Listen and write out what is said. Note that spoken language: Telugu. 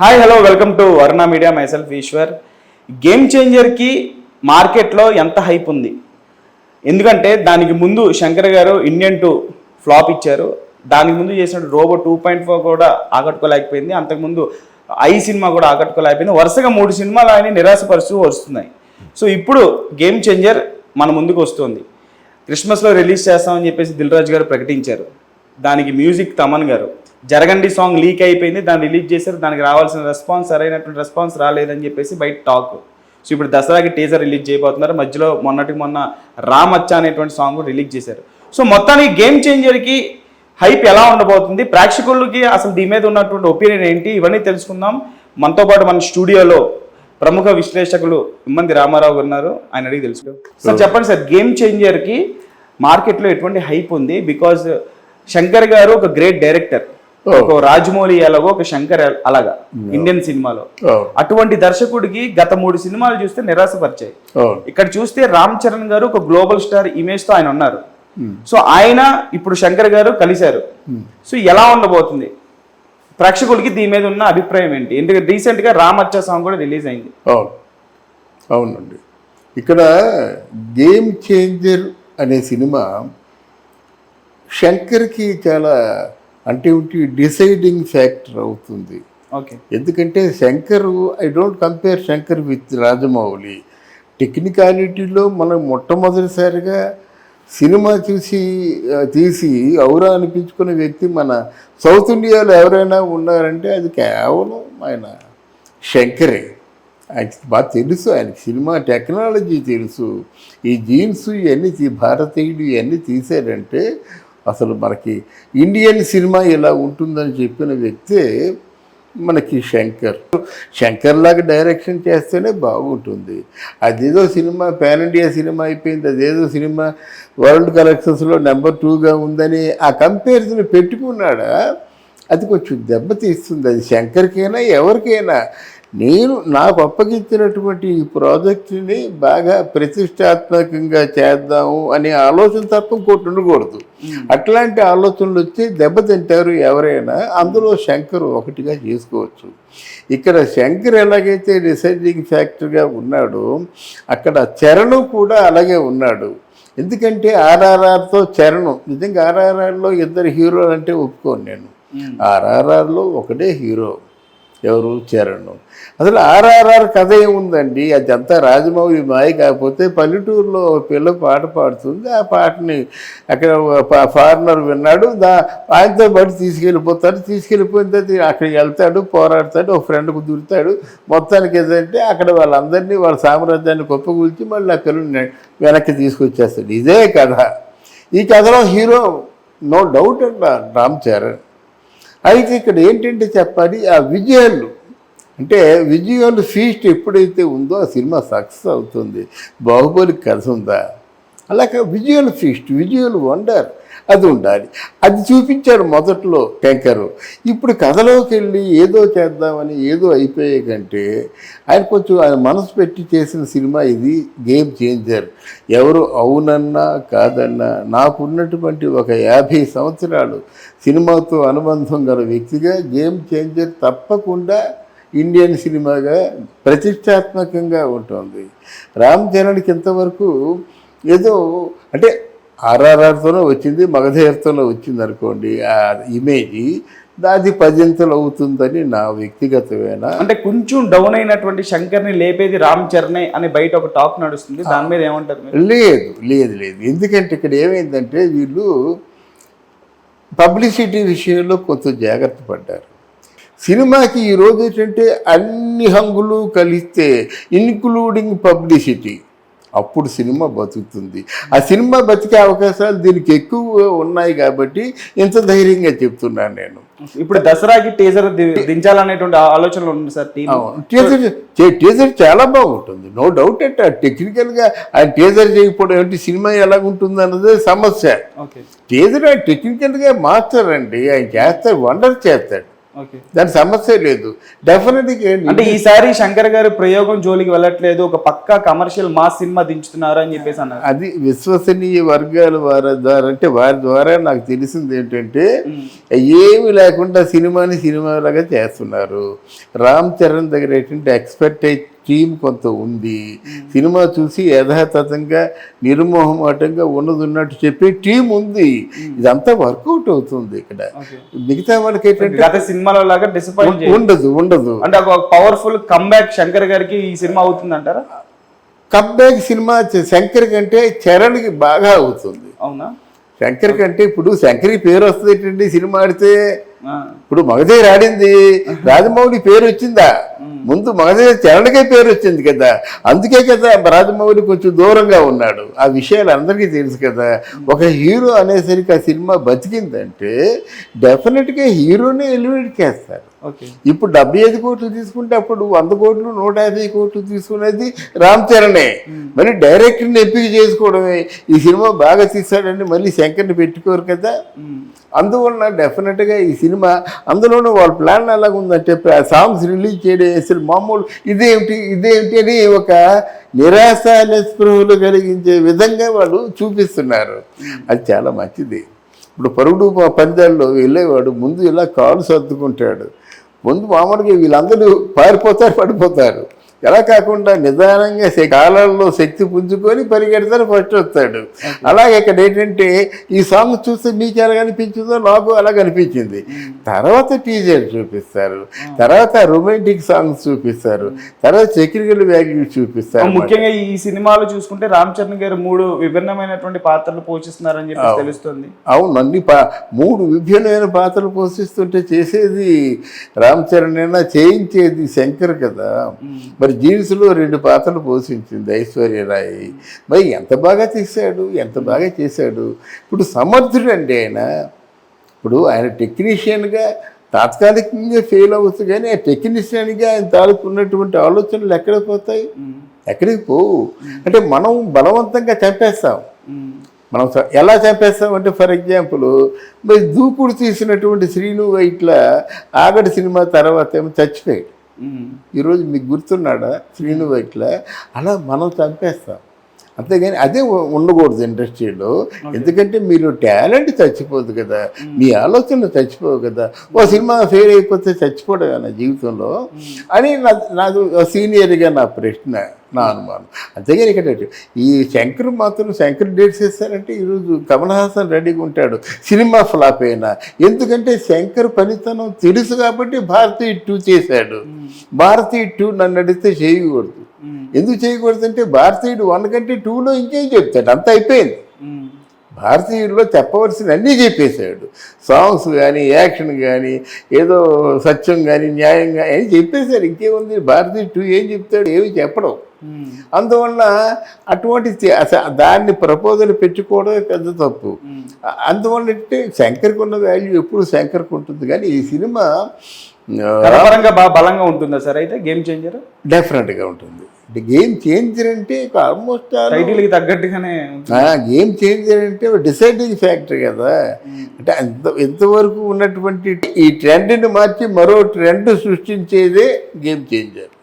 Hi hello welcome to Varuna media myself Eshwar game చేంజర్కి మార్కెట్లో ఎంత హైప్ ఉంది? ఎందుకంటే దానికి ముందు శంకర్ గారు ఇండియన్ టూ ఫ్లాప్ ఇచ్చారు. దానికి ముందు చేసిన రోబో టూ పాయింట్ ఫోర్ కూడా ఆకట్టుకోలేకపోయింది. అంతకుముందు ఐ సినిమా కూడా ఆకట్టుకోలేకపోయింది. వరుసగా మూడు సినిమాలు ఆయన నిరాశపరుస్తూ వస్తున్నాయి. సో ఇప్పుడు గేమ్ చేంజర్ మన ముందుకు వస్తుంది. క్రిస్మస్లో రిలీజ్ చేస్తామని చెప్పేసి దిల్ రాజు గారు ప్రకటించారు. దానికి మ్యూజిక్ తమన్ గారు. జరగండి సాంగ్ లీక్ అయిపోయింది దాన్ని రిలీజ్ చేశారు దానికి రావాల్సిన రెస్పాన్స్ సరైనటువంటి రెస్పాన్స్ రాలేదని చెప్పేసి బయట టాక్ సో ఇప్పుడు దసరాకి టీజర్ రిలీజ్ చేయబోతున్నారు మధ్యలో మొన్నటికి మొన్న రామచ్చ అనేటువంటి సాంగ్ రిలీజ్ చేశారు. సో మొత్తానికి గేమ్ చేంజర్కి హైప్ ఎలా ఉండబోతుంది ప్రేక్షకులకి అసలు దీని మీద ఉన్నటువంటి ఒపీనియన్ ఏంటి ఇవన్నీ తెలుసుకుందాం. మనతో పాటు మన స్టూడియోలో ప్రముఖ విశ్లేషకులు ఇమ్మంది రామారావు ఉన్నారు ఆయన అడిగి తెలుసు సార్ చెప్పండి సార్ గేమ్ చేంజర్కి మార్కెట్లో ఎటువంటి హైప్ ఉంది? బికాజ్ శంకర్ గారు ఒక గ్రేట్ డైరెక్టర్ ఒక రాజమౌళి ఎలాగో ఒక శంకర్ అలాగా ఇండియన్ సినిమాలో. అటువంటి దర్శకుడికి గత మూడు సినిమాలు చూస్తే నిరాశపరిచాయి. ఇక్కడ చూస్తే రామ్ చరణ్ గారు ఒక గ్లోబల్ స్టార్ ఇమేజ్తో ఆయన ఉన్నారు. సో ఆయన ఇప్పుడు శంకర్ గారు కలిశారు. సో ఎలా ఉండబోతుంది? ప్రేక్షకులకి దీని మీద ఉన్న అభిప్రాయం ఏంటి? ఎందుకంటే రీసెంట్గా రామచ్చ సాంగ్ కూడా రిలీజ్ అయింది. అవును అవునండి. ఇక్కడ గేమ్ చేంజర్ అనే సినిమా శంకర్కి చాలా అంటే డిసైడింగ్ ఫ్యాక్టర్ అవుతుంది. ఓకే. ఎందుకంటే Shankar I don't compare Shankar with Rajamouli. టెక్నికాలిటీలో మనం మొట్టమొదటిసారిగా సినిమా చూసి తీసి ఔరా అనిపించుకునే వ్యక్తి మన సౌత్ ఇండియాలో ఎవరైనా ఉన్నారంటే అది కేవలం ఆయన శంకరే. ఆయనకి బాగా తెలుసు ఆయనకి సినిమా టెక్నాలజీ తెలుసు. ఈ జీన్స్ ఇవన్నీ భారతీయుడు ఇవన్నీ తీశారంటే అసలు మనకి ఇండియన్ సినిమా ఇలా ఉంటుందని చెప్పిన వ్యక్తే మనకి శంకర్. శంకర్ లాగా డైరెక్షన్ చేస్తేనే బాగుంటుంది. అదేదో సినిమా పాన్ ఇండియా సినిమా అయిపోయింది. అదేదో సినిమా వరల్డ్ కలెక్షన్స్లో నెంబర్ టూగా ఉందని ఆ కంపారిజన్ పెట్టుకున్నాడా? అది కొంచెం దెబ్బతీస్తుంది. అది శంకర్కైనా ఎవరికైనా. నేను నాకు అప్పగించినటువంటి ఈ ప్రాజెక్టుని బాగా ప్రతిష్టాత్మకంగా చేద్దాము అనే ఆలోచన తప్ప ఇంకోటి ఉండకూడదు. అట్లాంటి ఆలోచనలు వచ్చి దెబ్బతింటారు ఎవరైనా అందులో శంకర్ ఒకటిగా చేసుకోవచ్చు. ఇక్కడ శంకర్ ఎలాగైతే డిసైడింగ్ ఫ్యాక్టర్గా ఉన్నాడో అక్కడ చరణ్ కూడా అలాగే ఉన్నాడు. ఎందుకంటే ఆర్ఆర్ఆర్తో చరణం నిజంగా ఆర్ఆర్ఆర్లో ఇద్దరు హీరోలు అంటే ఒప్పుకోను నేను. ఆర్ఆర్ఆర్లో ఒకటే హీరో. ఎవరు చరణ్. అసలు ఆర్ఆర్ఆర్ కథ ఏముందండి? అదంతా రాజమౌళి మాయ కాకపోతే పల్లెటూరులో పిల్ల పాట పాడుతుంది. ఆ పాటని అక్కడ ఫారినర్ విన్నాడు. దా ఆయనతో పాటు తీసుకెళ్ళిపోతాడు. తీసుకెళ్ళిపోయిన తర్వాత అక్కడికి వెళ్తాడు పోరాడతాడు ఒక ఫ్రెండ్కు దూరుతాడు. మొత్తానికి ఏదంటే అక్కడ వాళ్ళందరినీ వాళ్ళ సామ్రాజ్యాన్ని కుప్పకూల్చి మళ్ళీ ఆ పిల్లని వెనక్కి తీసుకొచ్చేస్తాడు. ఇదే కథ. ఈ కథలో హీరో నో డౌట్ అంట రామ్ చరణ్. అయితే ఇక్కడ ఏంటంటే చెప్పాలి ఆ విజయాలు. అంటే విజయాలు ఫీస్ట్ ఎప్పుడైతే ఉందో ఆ సినిమా సక్సెస్ అవుతుంది బాహుబలి కథ ఉందా? అలాగే విజువల్ ఫీస్ట్ విజువల్ వండర్. అది ఉండాలి. అది చూపించారు మొదట్లో టెంకరు. ఇప్పుడు కథలోకి వెళ్ళి ఏదో చేద్దామని ఏదో అయిపోయే కంటే ఆయన కొంచెం ఆయన మనసు పెట్టి చేసిన సినిమా ఇది గేమ్ చేంజర్. ఎవరు అవునన్నా కాదన్నా నాకున్నటువంటి ఒక యాభై సంవత్సరాలు సినిమాతో అనుబంధం గల వ్యక్తిగా గేమ్ చేంజర్ తప్పకుండా ఇండియన్ సినిమాగా ప్రతిష్టాత్మకంగా ఉంటుంది. రామ్ చరణ్కి ఇంతవరకు ఏదో అంటే ఆర్ఆర్ఆర్తోనే వచ్చింది మగధేర్తోనే వచ్చింది అనుకోండి ఆ ఇమేజ్ అది పదింతలు అవుతుందని నా వ్యక్తిగతమైన? అంటే కొంచెం డౌన్ అయినటువంటి శంకర్ని లేపేది రామ్ చరణే అని బయట ఒక టాక్ నడుస్తుంది దాని మీద ఏమంటారు లేదు లేదు లేదు. ఎందుకంటే ఇక్కడ ఏమైందంటే వీళ్ళు పబ్లిసిటీ విషయంలో కొంత జాగ్రత్త పడ్డారు. సినిమాకి ఈ రోజు ఏంటంటే అన్ని హంగులు కలిస్తే ఇన్క్లూడింగ్ పబ్లిసిటీ అప్పుడు సినిమా బతుకుతుంది. ఆ సినిమా బతికే అవకాశాలు దీనికి ఎక్కువ ఉన్నాయి కాబట్టి ఇంత ధైర్యంగా చెప్తున్నాను నేను. ఇప్పుడు దసరాకి టీజర్ దించాలనేటువంటి ఆలోచనలు ఉంది సార్ టీజర్ టీజర్ చాలా బాగుంటుంది. నో డౌట్ అంటే టెక్నికల్గా ఆయన టీజర్ చేయకపోవడం ఏంటి సినిమా ఎలాగుంటుంది అన్నదే సమస్య. టీజర్ ఆయన టెక్నికల్గా మాస్టర్ అండి ఆయన చేస్తాడు వండర్ చేస్తాడు. దాని సమస్య లేదు. డెఫినెట్గా అంటే ఈసారి శంకర్ గారు ప్రయోగం జోలికి వెళ్ళట్లేదు ఒక పక్కా కమర్షియల్ మాస్ సినిమా దించుతున్నారు అని చెప్పేసి అన్నారు. అది విశ్వసనీయ వర్గాల వారి ద్వారా అంటే వారి ద్వారా నాకు తెలిసింది ఏంటంటే ఏమి లేకుండా సినిమాని సినిమాలాగా చేస్తున్నారు. రామ్ చరణ్ దగ్గర ఏంటంటే ఎక్స్పర్టైజ్ టీం కొంత ఉంది. సినిమా చూసి యథాతథంగా నిర్మోహమాటంగా ఉన్నది ఉన్నట్టు చెప్పే టీం ఉంది. ఇదంతా వర్కౌట్ అవుతుంది ఇక్కడ. మిగతా వాళ్ళకి ఏంటంటే గత సినిమాలో లాగా డిసప్పాయింట్ ఉండదు ఉండదు. అంటే ఒక పవర్ఫుల్ కమ్బ్యాక్ శంకర్ గారికి ఈ సినిమా అవుతుంది అంటారా కమ్బ్యాక్ సినిమా శంకర్ కంటే చరణ్కి బాగా అవుతుంది. అవునా? శంకర్ కంటే ఇప్పుడు శంకర్కి పేరు వస్తుంది ఏంటండి సినిమా ఆడితే? ఇప్పుడు మగధీర ఆడింది. రాజమౌళి పేరు వచ్చిందా? ముందు మగధీర చరణకే పేరు వచ్చింది కదా. అందుకే కదా రాజమౌళి కొంచెం దూరంగా ఉన్నాడు. ఆ విషయాలు అందరికీ తెలుసు కదా. ఒక హీరో అనేసరికి ఆ సినిమా బతికిందంటే డెఫినెట్గా హీరోనే ఎలివేట్ చేస్తారు. ఇప్పుడు డెబ్బై ఐదు కోట్లు తీసుకుంటే అప్పుడు వంద కోట్లు నూట యాభై కోట్లు తీసుకునేది రామ్ చరణే. మరి డైరెక్టర్ని ఎంపిక చేసుకోవడమే. ఈ సినిమా బాగా తీస్తాడని మళ్ళీ శంకర్ని పెట్టుకోరు కదా. అందువలన డెఫినెట్గా ఈ సినిమా అందులోనూ వాళ్ళ ప్లాన్ ఎలాగుందంటే ఆ సాంగ్స్ రిలీజ్ చేయడం అసలు మామూలు ఇదేమిటి ఇదేమిటి అని ఒక నిరాశ నిస్పృహలు కలిగించే విధంగా వాళ్ళు చూపిస్తున్నారు. అది చాలా మంచిది. ఇప్పుడు పరుగుడు పందాల్లో వెళ్ళేవాడు ముందు ఇలా కాలు సర్దుకుంటాడు. ముందు మామూలుగా వీళ్ళందరూ పారిపోతారు పడిపోతారు. ఎలా కాకుండా నిదానంగా కాలాల్లో శక్తి పుంజుకొని పరిగెడతారు ఫస్ట్ వస్తాడు. అలాగే ఇక్కడ ఏంటంటే ఈ సాంగ్ చూస్తే మీకు ఎలా కనిపించిందో నాకు అలా కనిపించింది తర్వాత టీజర్ చూపిస్తారు. తర్వాత రొమాంటిక్ సాంగ్స్ చూపిస్తారు. తర్వాత చక్రికల వ్యాగ్యూ చూపిస్తారు. ముఖ్యంగా ఈ సినిమాలో చూసుకుంటే రామ్ చరణ్ గారు మూడు విభిన్నమైనటువంటి పాత్రలు పోషిస్తున్నారని చెప్పి తెలుస్తుంది. అవును అన్ని పా మూడు విభిన్నమైన పాత్రలు పోషిస్తుంటే చేసేది రామ్ చరణ్ అయినా చేయించేది శంకర్ కదా. మరి జీన్స్లో రెండు పాత్రలు పోషించింది ఐశ్వర్యరాయ్ మరి ఎంత బాగా తీశాడు ఎంత బాగా చేశాడు? ఇప్పుడు సమర్థుడండి ఆయన. ఇప్పుడు ఆయన టెక్నీషియన్గా తాత్కాలికంగా ఫెయిల్ అవ్వచ్చు కానీ ఆ టెక్నీషియన్గా ఆయన తాలూకు ఉన్నటువంటి ఆలోచనలు ఎక్కడ పోతాయి? ఎక్కడికి పోవు. అంటే మనం బలవంతంగా చంపేస్తాం. మనం ఎలా చంపేస్తాం? అంటే ఫర్ ఎగ్జాంపుల్ మరి దూకుడు తీసినటువంటి శ్రీను వైట్ల ఆగడి సినిమా తర్వాత ఏమో చచ్చిపోయాడు. ఈరోజు మీకు గుర్తున్నాడా శ్రీను వైట్ల అలా మనం చంపేస్తాం. అంతేగాని అదే ఉండకూడదు ఇండస్ట్రీలో ఎందుకంటే మీరు టాలెంట్ చచ్చిపోదు కదా. మీ ఆలోచనలు చచ్చిపోవు కదా. ఓ సినిమా ఫెయిల్ అయిపోతే చచ్చిపోవడం నా జీవితంలో. అని నా నాకు సీనియర్గా నా ప్రశ్న. నా అనుమానం. అంతేగాని ఇక్కడ ఈ శంకర్ మాత్రం శంకర్ డేట్స్ ఇస్తారంటే ఈరోజు కమల్ హాసన్ రెడీగా ఉంటాడు. సినిమా ఫ్లాప్ అయినా. ఎందుకంటే శంకర్ పనితనం తెలుసు కాబట్టి భారతీయ టూ చేశాడు. భారతీయ టూ నన్ను అడిగితే చేయకూడదు. ఎందుకు చేయకూడదు అంటే భారతీయుడు వన్ కంటే టూలో ఇంకేం చెప్తాడు? అంత అయిపోయింది. భారతీయుల్లో చెప్పవలసిన అన్నీ చెప్పేశాడు. సాంగ్స్ కానీ యాక్షన్ కానీ ఏదో సత్యం కానీ న్యాయం కానీ అని చెప్పేశాడు ఇంకేముంది? భారతీయ టూ ఏం చెప్తాడు? ఏమి చెప్పడం. అందువల్ల అటువంటి దాన్ని ప్రపోజల్ పెట్టుకోవడమే పెద్ద తప్పు. అందువల్ల అంటే శంకర్కి ఉన్న వాల్యూ ఎప్పుడు శంకర్కి ఉంటుంది. కానీ ఈ సినిమా కథపరంగా బాగా బలంగా ఉంటుందా సార్ అయితే? గేమ్ చేంజర్ డెఫినెట్గా ఉంటుంది. గేమ్ చేంజర్ అంటే ఆల్మోస్ట్ టైటిల్కి తగ్గట్టుగానే. గేమ్ చేంజర్ అంటే డిసైడింగ్ ఫ్యాక్టర్ కదా. అంటే అంత ఎంతవరకు ఉన్నటువంటి ఈ ట్రెండ్ని మార్చి మరో ట్రెండ్ సృష్టించేదే గేమ్ చేంజర్